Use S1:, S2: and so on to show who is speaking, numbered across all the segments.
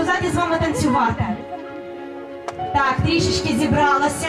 S1: Заді з вами танцювати. Так, трішечки зібралася.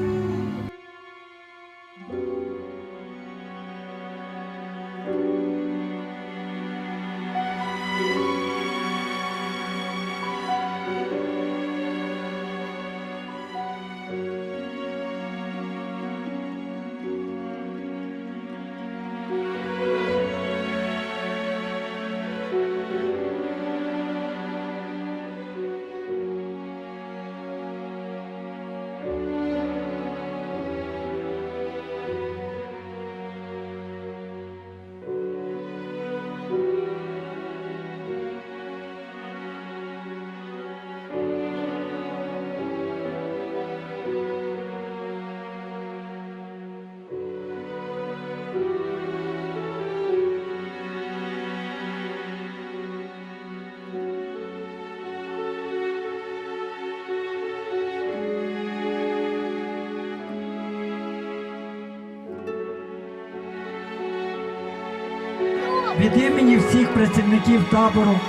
S2: Від імені всіх працівників табору,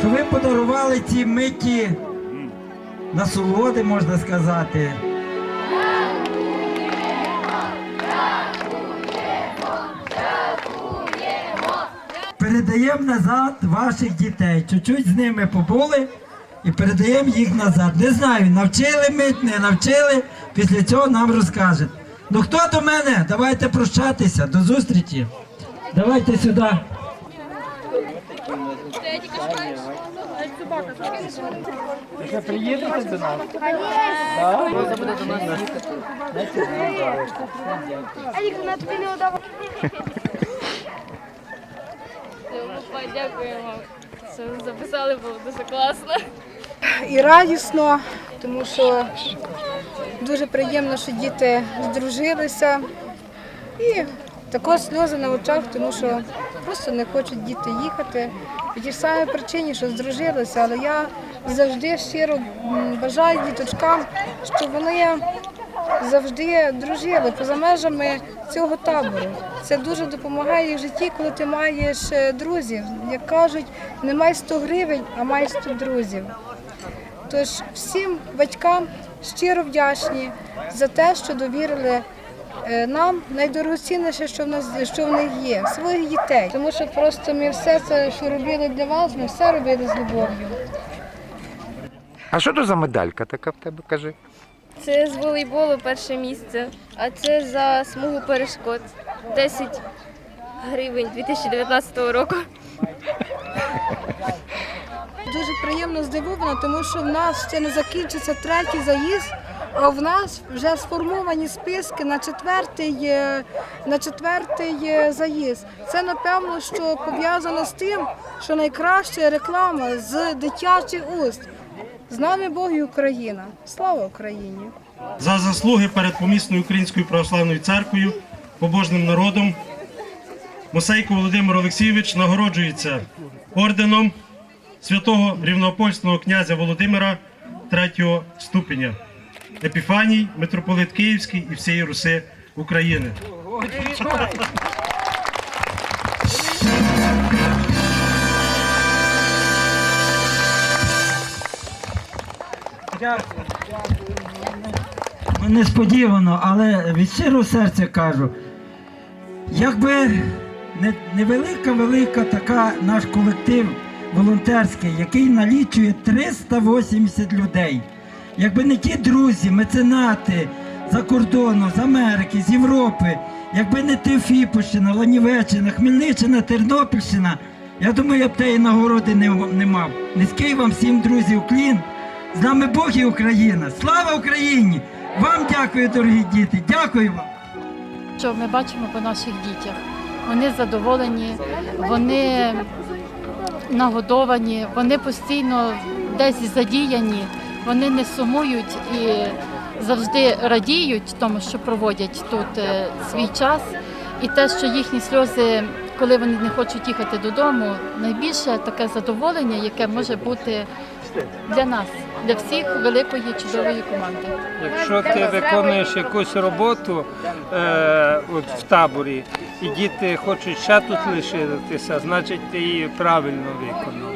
S2: що ви подарували ці миті насолоди, можна сказати. Передаємо назад ваших дітей. Чуть-чуть з ними побули і передаємо їх назад. Не знаю, навчили мить, не навчили. Після цього нам розкажуть. Ну хто до мене? Давайте прощатися. До зустрічі. Давайте сюди. Ви приїдете до нас?
S3: Алік, на тобі не удавалося.
S4: Дякуємо. Записали, було дуже класно.
S5: і радісно, тому що дуже приємно, що діти здружилися. І також сльози на очах, тому що просто не хочуть діти їхати. По тій самій причині, що здружилися, але я завжди щиро бажаю діточкам, щоб вони завжди дружили поза межами цього табору. Це дуже допомагає в житті, коли ти маєш е, друзів. Як кажуть, не май 100 гривень, а май 100 друзів. Тож всім батькам щиро вдячні за те, що довірили нам найдорогоцінніше, що в нас що в них є, своїх дітей. Тому що просто ми все це, що робили для вас, ми все робили з любов'ю.
S6: А що то за медалька така в тебе, кажи?
S4: Це з волейболу перше місце, а це за смугу перешкод. 10 гривень 2019 року.
S5: Дуже приємно здивована, тому що в нас ще не закінчиться третій заїзд, в нас вже сформовані списки на четвертий, е, на четвертий е, заїзд. Це напевно, що пов'язано з тим, що найкраща реклама з дитячих уст. З нами Бог і Україна. Слава Україні!
S7: за заслуги перед помісною Українською православною церквою, побожним народом Мосейко Володимир Олексійович нагороджується орденом святого рівноапольського князя Володимира третього ступеня. Епіфаній, митрополит Київський і всієї Руси України.
S2: Дякую, дякую. Ну, несподівано, але від щирого серця кажу. Якби невелика, велика така наш колектив волонтерський, який налічує 380 людей. Якби не ті друзі, меценати за кордону, з Америки, з Європи, якби не Теофіпольщина, Ланівеччина, Хмельниччина, Тернопільщина, я думаю, я б тієї нагороди не, не мав. Низький вам всім, друзі, уклін. З нами Бог і Україна. Слава Україні! Вам дякую, дорогі діти. Дякую вам.
S8: що ми бачимо по наших дітях. Вони задоволені, вони нагодовані, вони постійно десь задіяні, вони не сумують і завжди радіють тому, що проводять тут е, свій час. І те, що їхні сльози, коли вони не хочуть їхати додому, найбільше таке задоволення, яке може бути для нас, для всіх великої чудової команди.
S9: Якщо ти виконуєш якусь роботу е, от в таборі, і діти хочуть ще тут лишитися, значить ти її правильно виконав.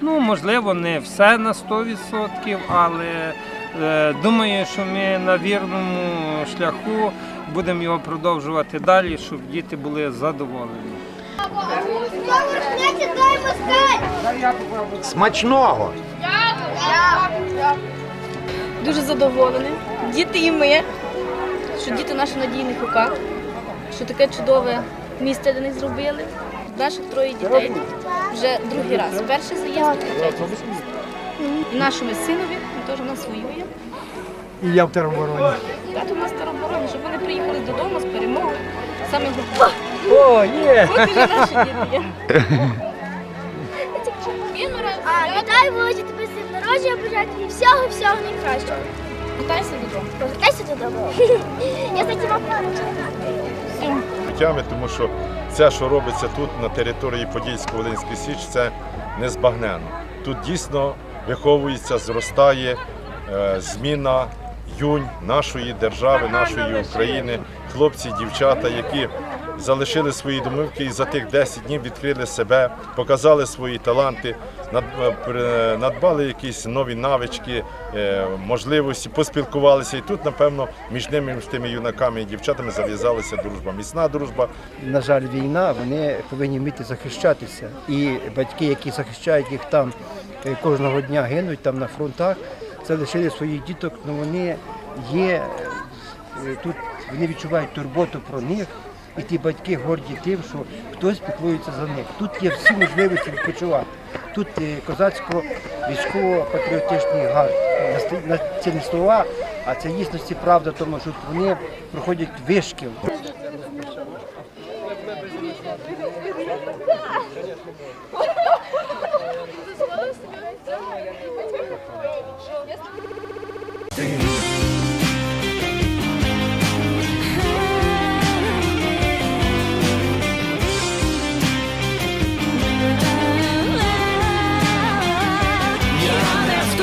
S9: Ну, можливо, не все на 100%, але е, думаю, що ми на вірному шляху будемо його продовжувати далі, щоб діти були задоволені.
S6: Смачного!
S4: Дуже задоволені. Діти і ми, що діти в наших надійних руках, що таке чудове місце для них зробили. Наших троє дітей вже другий раз. Перший заїзд, і нашому синові, він теж у нас воює.
S6: І я в теробороні.
S4: Тато у нас тероборони, щоб вони приїхали додому з перемогою. Саме.
S9: О, є!
S4: От і наші діти є.
S3: А, вітаю, Володя, тебе з днем народження бажаю тобі всього, всього найкращого.
S4: Вертайся додому.
S3: Повертайся додому. Я за тебе
S10: життями, тому що це, що робиться тут на території Подільсько-Волинської Січ, це незбагненно. Тут дійсно виховується, зростає е, зміна юнь нашої держави, нашої України, хлопці, дівчата, які залишили свої домівки і за тих 10 днів відкрили себе, показали свої таланти, е, надбали якісь нові навички, е, можливості, поспілкувалися. І тут, напевно, між ними, між тими юнаками і дівчатами зав'язалася дружба. Міцна дружба,
S11: на жаль, війна, вони повинні вміти захищатися. І батьки, які захищають їх там е, кожного дня, гинуть там на фронтах, залишили своїх діток, але вони є тут, вони відчувають турботу про них. І ті батьки горді тим, що хтось піклується за них. Тут є всі можливості відпочивати. Тут е, козацько-військово-патріотичний гард. Це не слова, а це дійсності правда, тому що вони проходять вишкіл.
S12: Я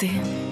S12: А ти